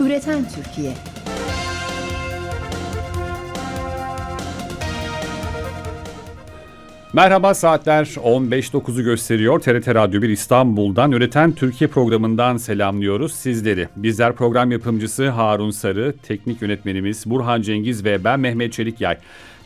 Üreten Türkiye Merhaba saatler 15.09'u gösteriyor. TRT Radyo 1 İstanbul'dan Üreten Türkiye programından selamlıyoruz sizleri. Bizler program yapımcısı Harun Sarı, teknik yönetmenimiz Burhan Cengiz ve ben Mehmet Çelikyay.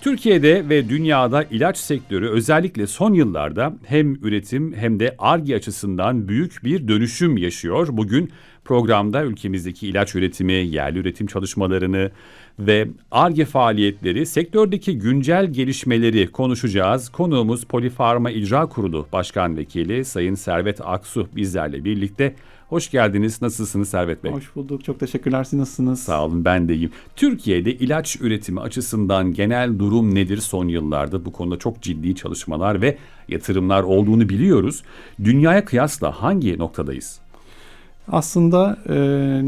Türkiye'de ve dünyada ilaç sektörü özellikle son yıllarda hem üretim hem de ARGE açısından büyük bir dönüşüm yaşıyor. Bugün programda ülkemizdeki ilaç üretimi, yerli üretim çalışmalarını ve ARGE faaliyetleri, sektördeki güncel gelişmeleri konuşacağız. Konuğumuz Polifarma İcra Kurulu Başkan Vekili Sayın Servet Aksu bizlerle birlikte. Hoş geldiniz. Nasılsınız Servet Bey? Hoş bulduk. Çok teşekkürler. Siz nasılsınız? Sağ olun ben de iyiyim. Türkiye'de ilaç üretimi açısından genel durum nedir son yıllarda? Bu konuda çok ciddi çalışmalar ve yatırımlar olduğunu biliyoruz. Dünyaya kıyasla hangi noktadayız? Aslında e,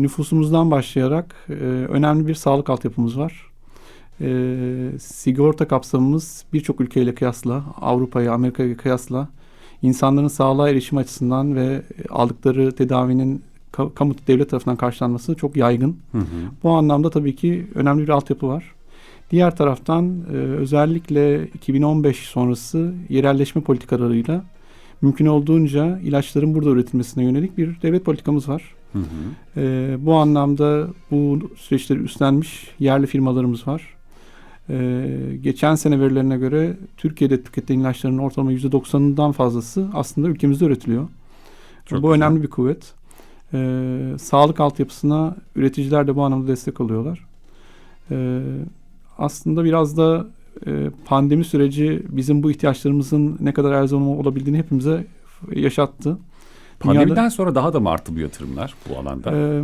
nüfusumuzdan başlayarak e, önemli bir sağlık altyapımız var. E, sigorta kapsamımız birçok ülkeyle kıyasla, Avrupa'ya, Amerika'ya kıyasla insanların sağlığa erişim açısından ve aldıkları tedavinin ka- kamu devlet tarafından karşılanması çok yaygın. Hı hı. Bu anlamda tabii ki önemli bir altyapı var. Diğer taraftan e, özellikle 2015 sonrası yerelleşme politikalarıyla mümkün olduğunca ilaçların burada üretilmesine yönelik bir devlet politikamız var. Hı hı. E, bu anlamda bu süreçleri üstlenmiş yerli firmalarımız var. E, geçen sene verilerine göre Türkiye'de tüketilen ilaçların ortalama %90'ından fazlası aslında ülkemizde üretiliyor. Çok bu güzel. önemli bir kuvvet. E, sağlık altyapısına üreticiler de bu anlamda destek alıyorlar. E, aslında biraz da e, pandemi süreci bizim bu ihtiyaçlarımızın ne kadar elzem olabildiğini hepimize yaşattı. Pandemiden Dünyada- sonra daha da mı arttı bu yatırımlar bu alanda? ee,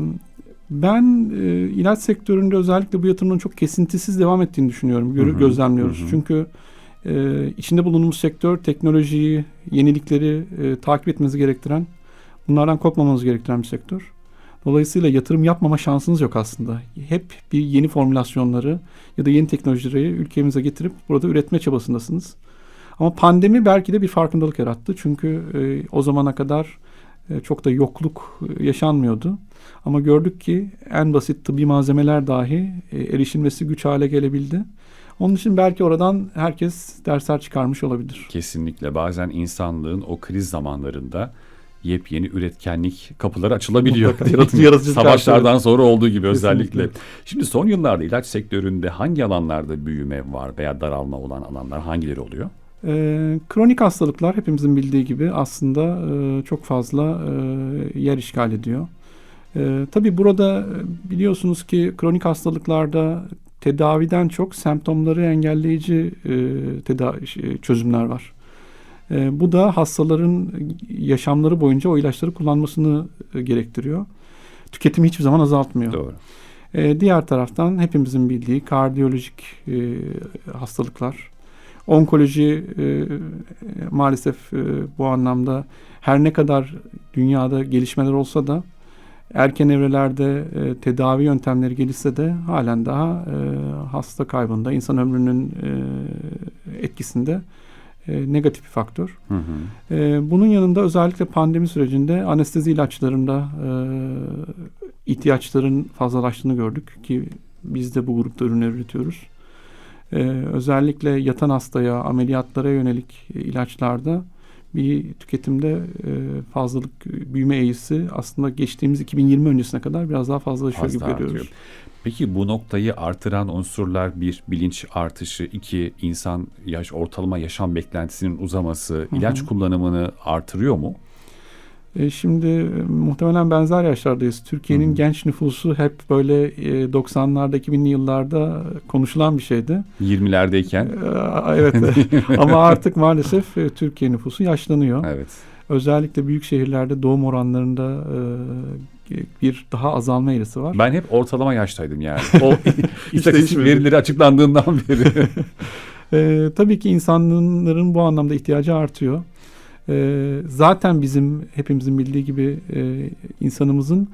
ben e, ilaç sektöründe özellikle bu yatırımın çok kesintisiz devam ettiğini düşünüyorum. Gör, Hı hı, gözlemliyoruz. hı. Çünkü e, içinde bulunduğumuz sektör teknolojiyi, yenilikleri e, takip etmenizi gerektiren, bunlardan kopmamanız gerektiren bir sektör. Dolayısıyla yatırım yapmama şansınız yok aslında. Hep bir yeni formülasyonları ya da yeni teknolojileri ülkemize getirip burada üretme çabasındasınız. Ama pandemi belki de bir farkındalık yarattı. Çünkü e, o zamana kadar çok da yokluk e, yaşanmıyordu. Ama gördük ki en basit tıbbi malzemeler dahi e, erişilmesi güç hale gelebildi. Onun için belki oradan herkes dersler çıkarmış olabilir. Kesinlikle bazen insanlığın o kriz zamanlarında yepyeni üretkenlik kapıları açılabiliyor. Mutlaka, yaratıcı- Savaşlardan sonra olduğu gibi özellikle. Kesinlikle. Şimdi son yıllarda ilaç sektöründe hangi alanlarda büyüme var veya daralma olan alanlar hangileri oluyor? E, kronik hastalıklar hepimizin bildiği gibi aslında e, çok fazla e, yer işgal ediyor. E, tabii burada e, biliyorsunuz ki kronik hastalıklarda tedaviden çok semptomları engelleyici e, tedavi şey, çözümler var. E, bu da hastaların yaşamları boyunca o ilaçları kullanmasını e, gerektiriyor. Tüketimi hiçbir zaman azaltmıyor. Doğru. E, diğer taraftan hepimizin bildiği kardiyolojik e, hastalıklar, onkoloji e, maalesef e, bu anlamda her ne kadar dünyada gelişmeler olsa da erken evrelerde e, tedavi yöntemleri gelişse de halen daha e, hasta kaybında, insan ömrünün e, etkisinde e, negatif bir faktör. Hı hı. Ee, bunun yanında özellikle pandemi sürecinde anestezi ilaçlarında e, ihtiyaçların fazlalaştığını gördük ki biz de bu grupta ürünler üretiyoruz. Ee, özellikle yatan hastaya, ameliyatlara yönelik e, ilaçlarda bir tüketimde e, fazlalık e, büyüme eğrisi aslında geçtiğimiz 2020 öncesine kadar biraz daha fazlalaşıyor Az gibi görüyoruz. artıyor. Peki bu noktayı artıran unsurlar bir bilinç artışı, iki insan yaş ortalama yaşam beklentisinin uzaması, hı. ilaç kullanımını artırıyor mu? E, Şimdi e, muhtemelen benzer yaşlardayız. Türkiye'nin genç nüfusu hep böyle e, 90'larda 2000'li yıllarda konuşulan bir şeydi. 20'lerdeyken E, Evet ama artık maalesef e, Türkiye nüfusu yaşlanıyor. evet. Özellikle büyük şehirlerde doğum oranlarında e, bir daha azalma eğrisi var. Ben hep ortalama yaştaydım yani. O istatistik verileri açıklandığından beri. E, tabii ki insanların bu anlamda ihtiyacı artıyor. E, zaten bizim hepimizin bildiği gibi e, insanımızın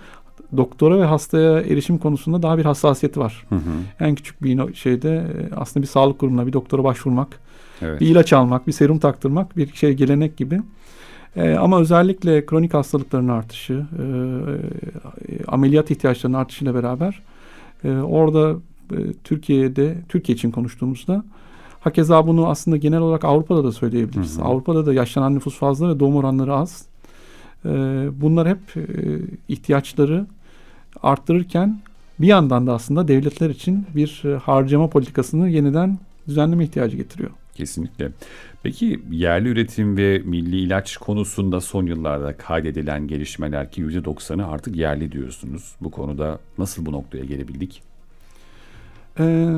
doktora ve hastaya erişim konusunda daha bir hassasiyeti var. Hı hı, En küçük bir şeyde e, aslında bir sağlık kurumuna bir doktora başvurmak, evet. bir ilaç almak, bir serum taktırmak bir şey gelenek gibi. E, ama özellikle kronik hastalıkların artışı, e, e, ameliyat ihtiyaçlarının artışıyla beraber e, orada e, Türkiye'de, Türkiye için konuştuğumuzda hakeza bunu aslında genel olarak Avrupa'da da söyleyebiliriz. Hı hı. Avrupa'da da yaşlanan nüfus fazla ve doğum oranları az. E, bunlar hep e, ihtiyaçları arttırırken bir yandan da aslında devletler için bir e, harcama politikasını yeniden düzenleme ihtiyacı getiriyor. Kesinlikle. Peki yerli üretim ve milli ilaç konusunda son yıllarda kaydedilen gelişmeler ki %90'ı artık yerli diyorsunuz. Bu konuda nasıl bu noktaya gelebildik? Ee,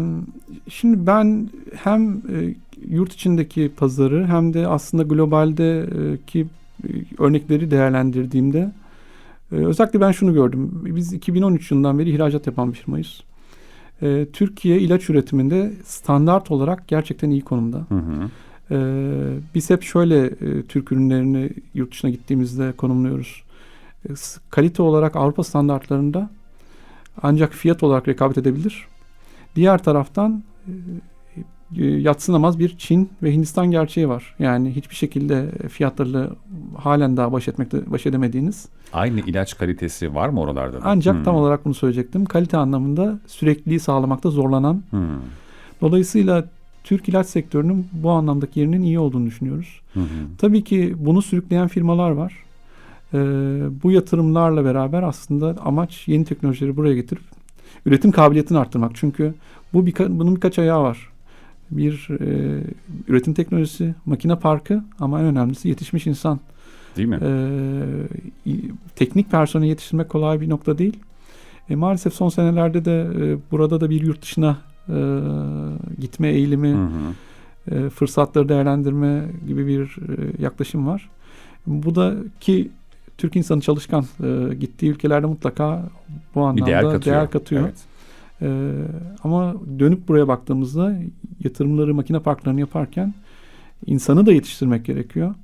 şimdi ben hem e, yurt içindeki pazarı hem de aslında globaldeki örnekleri değerlendirdiğimde e, özellikle ben şunu gördüm. Biz 2013 yılından beri ihracat yapan bir firmayız. E, Türkiye ilaç üretiminde standart olarak gerçekten iyi konumda. Hı hı. E, biz hep şöyle e, Türk ürünlerini yurt dışına gittiğimizde konumluyoruz. E, kalite olarak Avrupa standartlarında ancak fiyat olarak rekabet edebilir. Diğer taraftan e, e, yatsınamaz bir Çin ve Hindistan gerçeği var. Yani hiçbir şekilde fiyatlarla halen daha baş etmekte baş edemediğiniz. Aynı ilaç kalitesi var mı oralarda da? Ancak Hı. tam olarak bunu söyleyecektim. Kalite anlamında sürekliliği sağlamakta zorlanan. Hı. Dolayısıyla Türk ilaç sektörünün bu anlamdaki yerinin iyi olduğunu düşünüyoruz. Hı hı. Tabii ki bunu sürükleyen firmalar var. Ee, bu yatırımlarla beraber aslında amaç yeni teknolojileri buraya getirip üretim kabiliyetini arttırmak. Çünkü bu birka- bunun birkaç ayağı var. Bir e, üretim teknolojisi, makine parkı ama en önemlisi yetişmiş insan. Değil mi? İ- teknik personeli yetiştirmek kolay bir nokta değil. E, maalesef son senelerde de e, burada da bir yurt dışına e, gitme eğilimi, Hı hı. e, fırsatları değerlendirme gibi bir e, yaklaşım var. Bu da ki Türk insanı çalışkan e, gittiği ülkelerde mutlaka bu Bir anlamda değer katıyor. katıyor. Evet. E, ama dönüp buraya baktığımızda yatırımları makine parklarını yaparken insanı da yetiştirmek gerekiyor.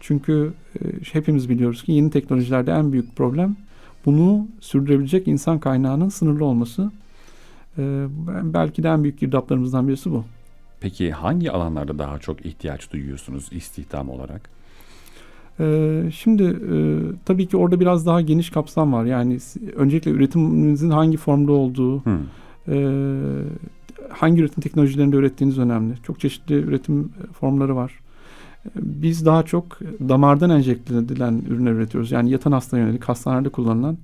Çünkü e, hepimiz biliyoruz ki yeni teknolojilerde en büyük problem bunu sürdürebilecek insan kaynağının sınırlı olması. E, belki de en büyük girdaplarımızdan birisi bu. Peki hangi alanlarda daha çok ihtiyaç duyuyorsunuz istihdam olarak? Ee, şimdi e, tabii ki orada biraz daha geniş kapsam var. Yani öncelikle üretiminizin hangi formda olduğu, e, hangi üretim teknolojilerinde ürettiğiniz önemli. Çok çeşitli üretim formları var. Biz daha çok damardan enjekte edilen ürünler üretiyoruz. Yani yatan hasta yönelik hastanelerde kullanılan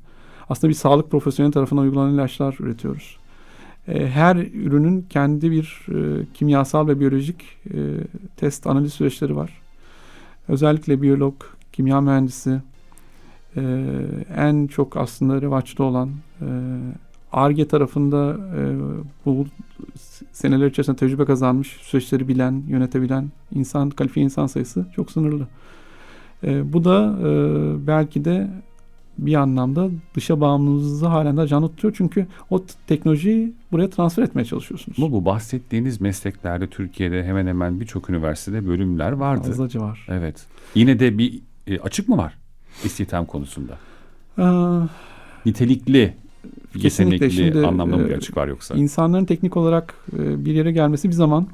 aslında bir sağlık profesyoneli tarafından uygulanan ilaçlar üretiyoruz. E, Her ürünün kendi bir kimyasal ve biyolojik test analiz süreçleri var. Özellikle biyolog, kimya mühendisi e, en çok aslında revaçta olan ARGE tarafında e, bu seneler içerisinde tecrübe kazanmış, süreçleri bilen, yönetebilen insan, kalifiye insan sayısı çok sınırlı. E, bu da e, belki de bir anlamda dışa bağımlılığınızı halen de canlı tutuyor. Çünkü o teknolojiyi buraya transfer etmeye çalışıyorsunuz. Bu, bu bahsettiğiniz mesleklerde Türkiye'de hemen hemen birçok üniversitede bölümler vardı. Fazlaca var. Evet. Yine de bir e, açık mı var istihdam konusunda? Ee, Nitelikli, Kesinlikle. Şimdi, anlamda mı bir e, açık var yoksa? İnsanların teknik olarak e, bir yere gelmesi bir zaman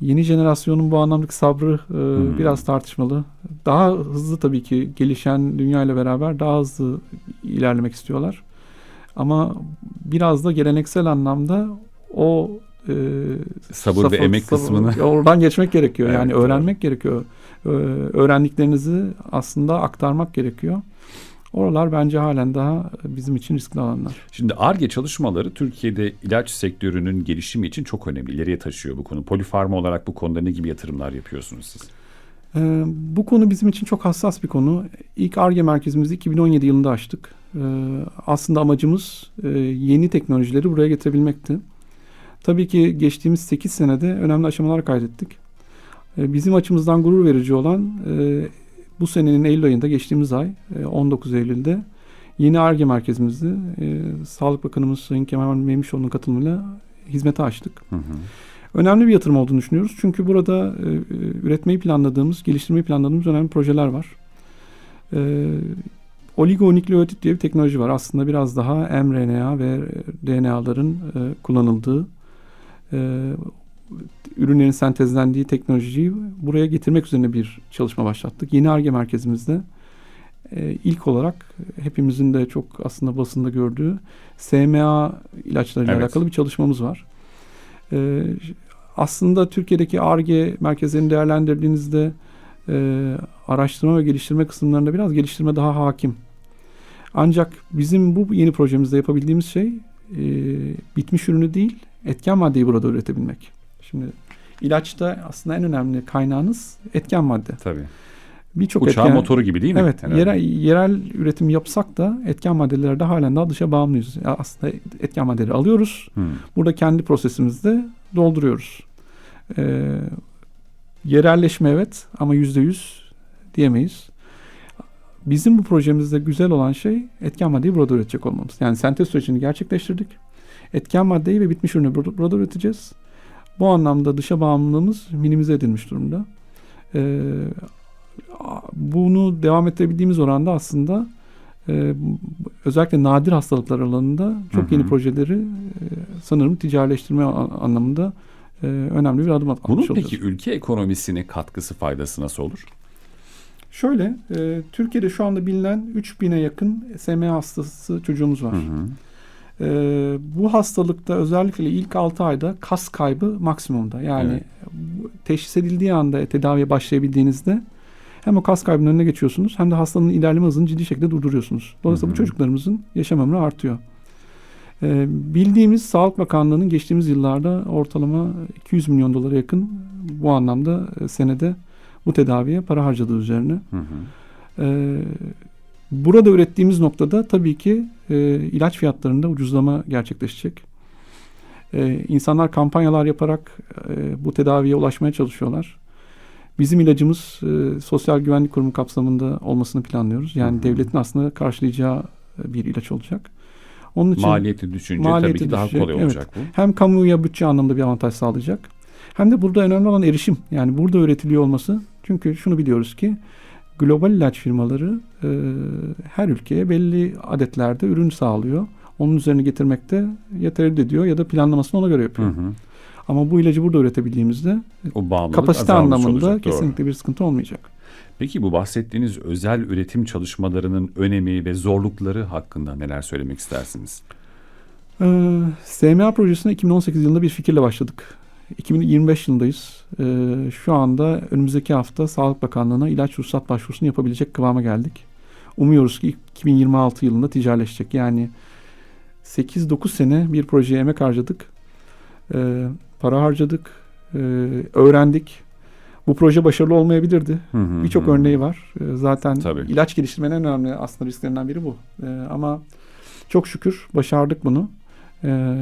yeni jenerasyonun bu anlamdaki sabrı e, Hmm. biraz tartışmalı. Daha hızlı tabii ki gelişen dünya ile beraber daha hızlı ilerlemek istiyorlar. Ama biraz da geleneksel anlamda o e, Sabır ve safı- emek sabır- kısmını. oradan geçmek gerekiyor. Evet, yani doğru. öğrenmek gerekiyor. Ee, öğrendiklerinizi aslında aktarmak gerekiyor. Oralar bence halen daha bizim için riskli alanlar. Şimdi ARGE çalışmaları Türkiye'de ilaç sektörünün gelişimi için çok önemli. İleriye taşıyor bu konu. Polifarma olarak bu konuda ne gibi yatırımlar yapıyorsunuz siz? Ee, bu konu bizim için çok hassas bir konu. İlk ARGE merkezimizi 2017 yılında açtık. Ee, aslında amacımız e, yeni teknolojileri buraya getirebilmekti. Tabii ki geçtiğimiz 8 senede önemli aşamalar kaydettik. Ee, bizim açımızdan gurur verici olan e, bu senenin Eylül ayında geçtiğimiz ay e, 19 Eylül'de yeni ARGE merkezimizi e, Sağlık Bakanımız Sayın Kemal Memişoğlu'nun katılımıyla hizmete açtık. Hı hı. Önemli bir yatırım olduğunu düşünüyoruz. Çünkü burada e, e, üretmeyi planladığımız, geliştirmeyi planladığımız önemli projeler var. E, oligonükleotit diye bir teknoloji var. Aslında biraz daha mRNA ve DNA'ların e, kullanıldığı, e, ürünlerin sentezlendiği teknolojiyi buraya getirmek üzerine bir çalışma başlattık. Yeni ARGE merkezimizde e, ilk olarak hepimizin de çok aslında basında gördüğü SMA ilaçlarıyla Evet. alakalı bir çalışmamız var. E, aslında Türkiye'deki ARGE merkezlerini değerlendirdiğinizde e, araştırma ve geliştirme kısımlarında biraz geliştirme daha hakim. Ancak bizim bu yeni projemizde yapabildiğimiz şey e, bitmiş ürünü değil, etken maddeyi burada üretebilmek. Şimdi ilaçta aslında en önemli kaynağınız etken madde. Tabii. Birçok Uçağın etken, motoru gibi değil mi? Evet, Herhalde. yerel, yerel üretim yapsak da etken maddelerde halen daha dışa bağımlıyız. Ya Aslında etken maddeleri alıyoruz. Hı. Burada kendi prosesimizde dolduruyoruz. Ee, yerelleşme evet ama yüzde yüz diyemeyiz. Bizim bu projemizde güzel olan şey etken maddeyi burada üretecek olmamız. Yani sentez sürecini gerçekleştirdik. Etken maddeyi ve bitmiş ürünü burada üreteceğiz. Bu anlamda dışa bağımlılığımız minimize edilmiş durumda. Ee, bunu devam ettirebildiğimiz oranda aslında e, özellikle nadir hastalıklar alanında çok Hı hı. yeni projeleri e, sanırım ticarileştirme a- anlamında e, önemli bir adım at- Bunun atmış olacağız. peki ülke ekonomisine katkısı faydası nasıl olur? Şöyle, e, Türkiye'de şu anda bilinen 3000'e yakın SMA hastası çocuğumuz var. Hı hı. E, bu hastalıkta özellikle ilk 6 ayda kas kaybı maksimumda. Yani Evet. teşhis edildiği anda tedaviye başlayabildiğinizde hem o kas kaybının önüne geçiyorsunuz hem de hastanın ilerleme hızını ciddi şekilde durduruyorsunuz. Dolayısıyla Hı bu çocuklarımızın yaşam ömrü artıyor. E, bildiğimiz Sağlık Bakanlığı'nın geçtiğimiz yıllarda ortalama 200 milyon dolara yakın bu anlamda e, senede bu tedaviye para harcadığı üzerine. Hı hı. Ee, burada ürettiğimiz noktada tabii ki e, ilaç fiyatlarında ucuzlama gerçekleşecek. Ee, insanlar kampanyalar yaparak e, bu tedaviye ulaşmaya çalışıyorlar. Bizim ilacımız e, Sosyal Güvenlik Kurumu kapsamında olmasını planlıyoruz. Yani Hı hı. devletin aslında karşılayacağı e, bir ilaç olacak. Onun için Maliyeti düşünce Maliyeti tabii ki daha düşecek, kolay evet. olacak bu. hem kamuya bütçe anlamında bir avantaj sağlayacak. Hem de burada önemli olan erişim. Yani burada üretiliyor olması. Çünkü şunu biliyoruz ki global ilaç firmaları e, her ülkeye belli adetlerde ürün sağlıyor. Onun üzerine getirmekte ya tereddüt ediyor ya da planlamasını ona göre Hı yapıyor. hı. Ama bu ilacı burada üretebildiğimizde O kapasite anlamında olacak, doğru. kesinlikle bir sıkıntı olmayacak. Peki bu bahsettiğiniz özel üretim çalışmalarının önemi ve zorlukları hakkında neler söylemek istersiniz? Ee, SMA projesine 2018 yılında bir fikirle başladık. 2025 yılındayız. Ee, şu anda önümüzdeki hafta Sağlık Bakanlığı'na ilaç ruhsat başvurusunu yapabilecek kıvama geldik. Umuyoruz ki 2026 yılında ticarileşecek. Yani 8-9 sene bir projeye emek harcadık. Ee, para harcadık. Ee, öğrendik. Bu proje başarılı olmayabilirdi. Birçok örneği var. Ee, Zaten Tabii. ilaç geliştirmenin en önemli aslında risklerinden biri bu. Ee, ama çok şükür başardık bunu. Ee,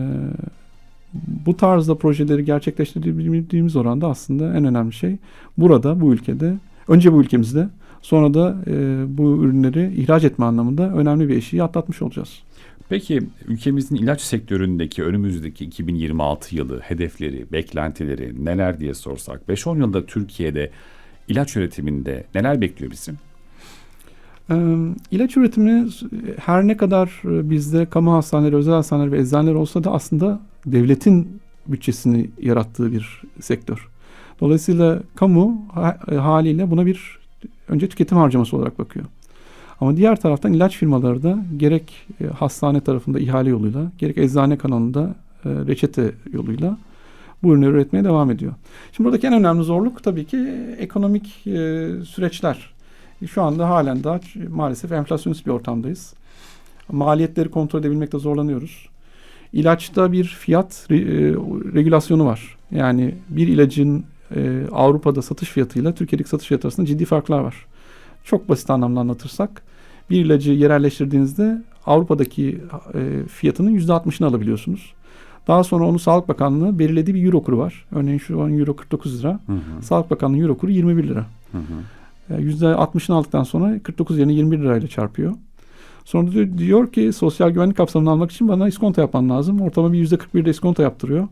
bu tarzda projeleri gerçekleştirdiğimiz oranda aslında en önemli şey burada, bu ülkede, önce bu ülkemizde, sonra da e, bu ürünleri ihraç etme anlamında önemli bir eşiği atlatmış olacağız. Peki ülkemizin ilaç sektöründeki önümüzdeki 2026 yılı hedefleri, beklentileri neler diye sorsak 5-10 yılda Türkiye'de ilaç üretiminde neler bekliyor bizi? İlaç üretimi her ne kadar e, bizde kamu hastaneleri, özel hastaneler ve eczaneler olsa da aslında devletin bütçesini yarattığı bir sektör. Dolayısıyla kamu e, haliyle buna bir önce tüketim harcaması olarak bakıyor. Ama diğer taraftan ilaç firmaları da gerek e, hastane tarafında ihale yoluyla, gerek eczane kanalında reçete yoluyla bu ürünleri üretmeye devam ediyor. Şimdi buradaki en önemli zorluk tabii ki ekonomik süreçler. Şu anda halen daha maalesef enflasyonist bir ortamdayız. Maliyetleri kontrol edebilmekte zorlanıyoruz. İlaçta bir fiyat re- e, regülasyonu var. Yani bir ilacın e, Avrupa'da satış fiyatıyla Türkiye'deki satış fiyatı arasında ciddi farklar var. Çok basit anlamda anlatırsak bir ilacı yerelleştirdiğinizde Avrupa'daki e, fiyatının %60'ını alabiliyorsunuz. Daha sonra onu Sağlık Bakanlığı belirlediği bir euro kuru var. Örneğin şu an euro 49 lira. Hı hı, Sağlık Bakanlığı euro kuru 21 lira. hı hı. E, %60'ını aldıktan sonra 49 yerine 21 lirayla çarpıyor. Sonra diyor, diyor ki sosyal güvenlik kapsamını almak için bana iskonto yapman lazım. Ortalama bir %41 de iskonto yaptırıyor.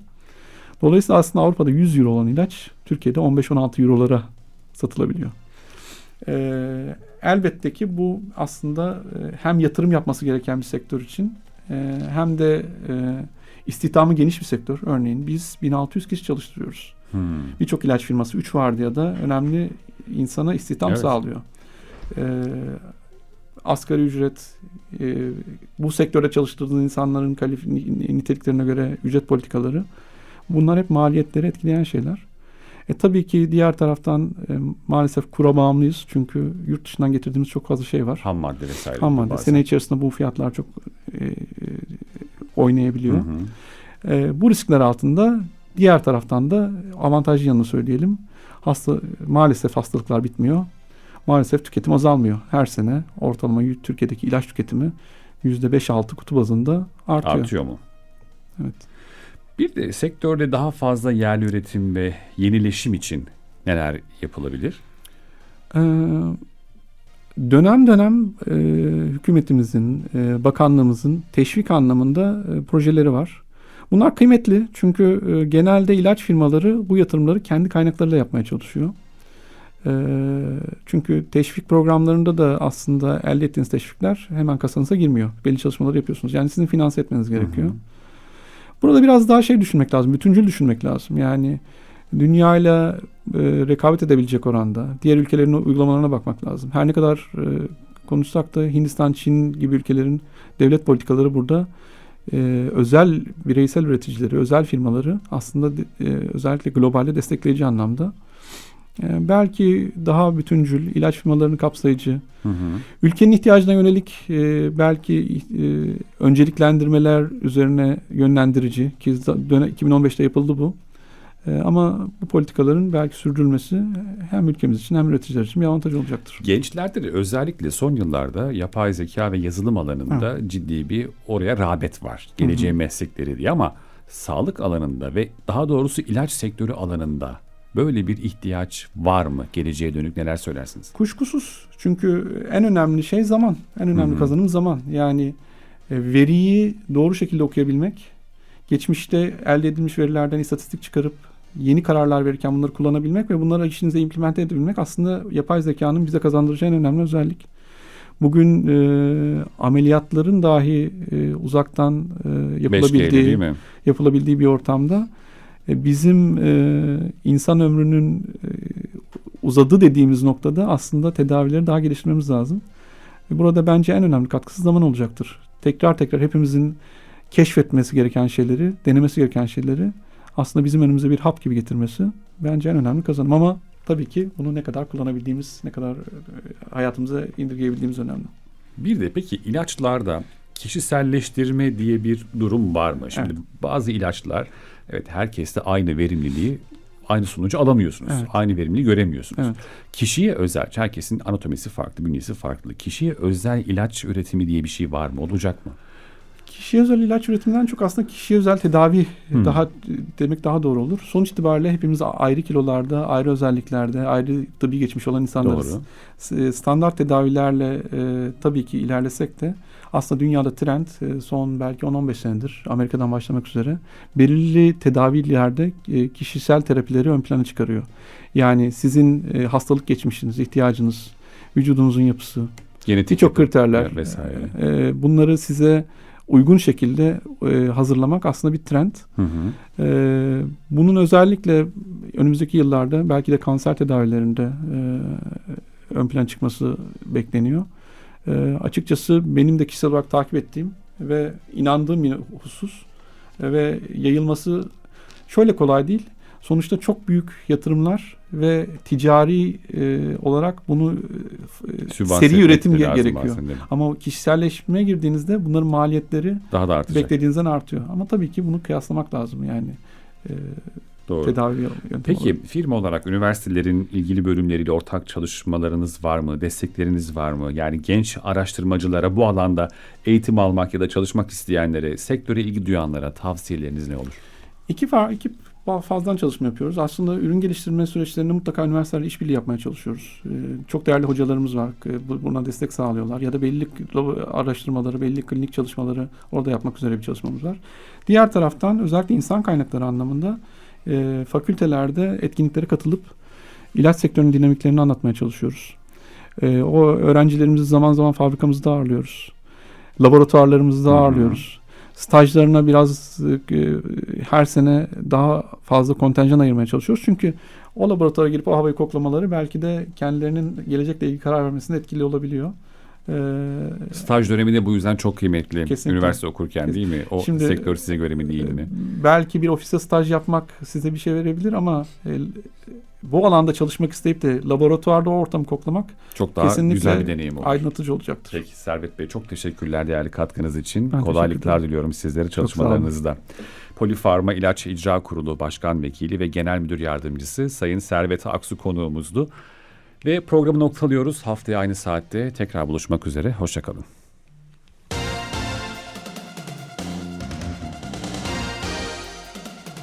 Dolayısıyla aslında Avrupa'da 100 euro olan ilaç Türkiye'de 15-16 eurolara satılabiliyor. E, elbette ki bu aslında e, hem yatırım yapması gereken bir sektör için e, hem de e, İstihdamı geniş bir sektör. Örneğin biz 1600 kişi çalıştırıyoruz. Hmm. Birçok ilaç firması 3 var ya da önemli insana istihdam Evet. sağlıyor. Ee, asgari ücret, e, bu sektörde çalıştırdığınız insanların kalif- niteliklerine göre ücret politikaları bunlar hep maliyetleri etkileyen şeyler. E tabii ki diğer taraftan e, maalesef kura bağımlıyız çünkü yurt dışından getirdiğimiz çok fazla şey var. Ham madde vesaire. Ham madde. bazen. Sene içerisinde bu fiyatlar çok e, e, oynayabiliyor. Hı hı. E, bu riskler altında diğer taraftan da avantajlı yanını söyleyelim. Hasta maalesef hastalıklar bitmiyor. Maalesef tüketim azalmıyor. Her sene ortalama Türkiye'deki ilaç tüketimi %5-6 kutu bazında artıyor. Artıyor mu? Evet. Bir de sektörde daha fazla yerli üretim ve yenileşim için neler yapılabilir? Ee, dönem dönem e, hükümetimizin, e, bakanlığımızın teşvik anlamında e, projeleri var. Bunlar kıymetli çünkü e, genelde ilaç firmaları bu yatırımları kendi kaynaklarıyla yapmaya çalışıyor. E, çünkü teşvik programlarında da aslında elde ettiğiniz teşvikler hemen kasanıza girmiyor. Belli çalışmaları yapıyorsunuz. Yani sizin finanse etmeniz gerekiyor. Hı hı. Burada biraz daha şey düşünmek lazım. Bütüncül düşünmek lazım. Yani dünyayla e, rekabet edebilecek oranda diğer ülkelerin uygulamalarına bakmak lazım. Her ne kadar e, konuşsak da Hindistan, Çin gibi ülkelerin devlet politikaları burada e, özel bireysel üreticileri, özel firmaları aslında e, özellikle globalde destekleyici anlamda. E, belki daha bütüncül, ilaç firmalarını kapsayıcı, Hı hı. Ülkenin ihtiyacına yönelik e, belki e, önceliklendirmeler üzerine yönlendirici ki za- döne- 2015'te yapıldı bu. E, ama bu politikaların belki sürdürülmesi hem ülkemiz için hem üreticiler için bir avantaj olacaktır. Gençlerde de özellikle son yıllarda yapay zeka ve yazılım alanında ciddi bir oraya rağbet var. Geleceğin meslekleri diye ama sağlık alanında ve daha doğrusu ilaç sektörü alanında böyle bir ihtiyaç var mı? Geleceğe dönük neler söylersiniz? Kuşkusuz çünkü en önemli şey zaman. En önemli hı. kazanım zaman. Yani e, veriyi doğru şekilde okuyabilmek, geçmişte elde edilmiş verilerden istatistik çıkarıp yeni kararlar verirken bunları kullanabilmek ve bunları işinize implemente edebilmek aslında yapay zekanın bize kazandıracağı en önemli özellik. Bugün e, ameliyatların dahi e, uzaktan e, 5G'li yapılabildiği değil mi? yapılabildiği bir ortamda e, bizim e, insan ömrünün e, uzadı dediğimiz noktada aslında tedavileri daha geliştirmemiz lazım. E, Burada bence en önemli katkısı zaman olacaktır. Tekrar tekrar hepimizin keşfetmesi gereken şeyleri, denemesi gereken şeyleri aslında bizim önümüze bir hap gibi getirmesi bence en önemli kazanım. Ama tabii ki bunu ne kadar kullanabildiğimiz, ne kadar e, hayatımıza indirgeyebildiğimiz önemli. Bir de peki ilaçlarda kişiselleştirme diye bir durum var mı? Şimdi Evet. bazı ilaçlar evet herkeste aynı verimliliği aynı sonucu alamıyorsunuz. Evet. Aynı verimliliği göremiyorsunuz. Evet. Kişiye özel, herkesin anatomisi farklı, bünyesi farklı. Kişiye özel ilaç üretimi diye bir şey var mı? Olacak mı? Kişiye özel ilaç üretiminden çok aslında kişiye özel tedavi Hmm. daha demek daha doğru olur. Sonuç itibariyle hepimiz ayrı kilolarda, ayrı özelliklerde, ayrı tıbbi geçmiş olan insanlarız. Doğru. S- Standart tedavilerle e, tabii ki ilerlesek de aslında dünyada trend e, son belki 10-15 senedir Amerika'dan başlamak üzere belirli tedavilerde e, kişisel terapileri ön plana çıkarıyor. Yani sizin e, hastalık geçmişiniz, ihtiyacınız, vücudunuzun yapısı, Genetik birçok kriterler vesaire. e, bunları size uygun şekilde e, hazırlamak aslında bir trend. Hı hı. E, bunun özellikle önümüzdeki yıllarda belki de kanser tedavilerinde e, ön plan çıkması bekleniyor. E, açıkçası benim de kişisel olarak takip ettiğim ve inandığım bir husus E, ve yayılması şöyle kolay değil. Sonuçta çok büyük yatırımlar ve ticari e, olarak bunu e, Sübvanse seri üretim gerekiyor. aslında. Ama kişiselleşmeye girdiğinizde bunların maliyetleri Daha da artacak. beklediğinizden artıyor. Ama tabii ki bunu kıyaslamak lazım yani e, Doğru. tedavi yöntemi Peki olarak. firma olarak üniversitelerin ilgili bölümleriyle ortak çalışmalarınız var mı? Destekleriniz var mı? Yani genç araştırmacılara bu alanda eğitim almak ya da çalışmak isteyenlere, sektöre ilgi duyanlara tavsiyeleriniz ne olur? İki, far, iki fazladan çalışma yapıyoruz. Aslında ürün geliştirme süreçlerinde mutlaka üniversitelerle işbirliği yapmaya çalışıyoruz. E, çok değerli hocalarımız var. E, bu- buna destek sağlıyorlar. Ya da belli araştırmaları, belli klinik çalışmaları orada yapmak üzere bir çalışmamız var. Diğer taraftan özellikle insan kaynakları anlamında e, fakültelerde etkinliklere katılıp ilaç sektörünün dinamiklerini anlatmaya çalışıyoruz. E, o öğrencilerimizi zaman zaman fabrikamızda ağırlıyoruz. Laboratuvarlarımızda ağırlıyoruz. Stajlarına biraz e, her sene daha fazla kontenjan ayırmaya çalışıyoruz. Çünkü o laboratuvara girip o havayı koklamaları belki de kendilerinin gelecekle ilgili karar vermesinde etkili olabiliyor. Ee, Staj dönemi de bu yüzden çok kıymetli. Kesinlikle. Üniversite okurken değil mi? O Şimdi- sektör size göre mi değil mi? belki bir ofiste staj yapmak size bir şey verebilir ama e, bu alanda çalışmak isteyip de laboratuvarda o ortamı koklamak Çok daha kesinlikle güzel bir deneyim olur. aydınlatıcı olacaktır. Peki Servet Bey çok teşekkürler değerli katkınız için. Ben Kolaylıklar diliyorum sizlere çalışmalarınızda. Polifarma İlaç İcra Kurulu Başkan Vekili ve Genel Müdür Yardımcısı Sayın Servet Aksu konuğumuzdu. Ve programı noktalıyoruz. Haftaya aynı saatte tekrar buluşmak üzere. Hoşçakalın.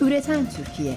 Üreten Türkiye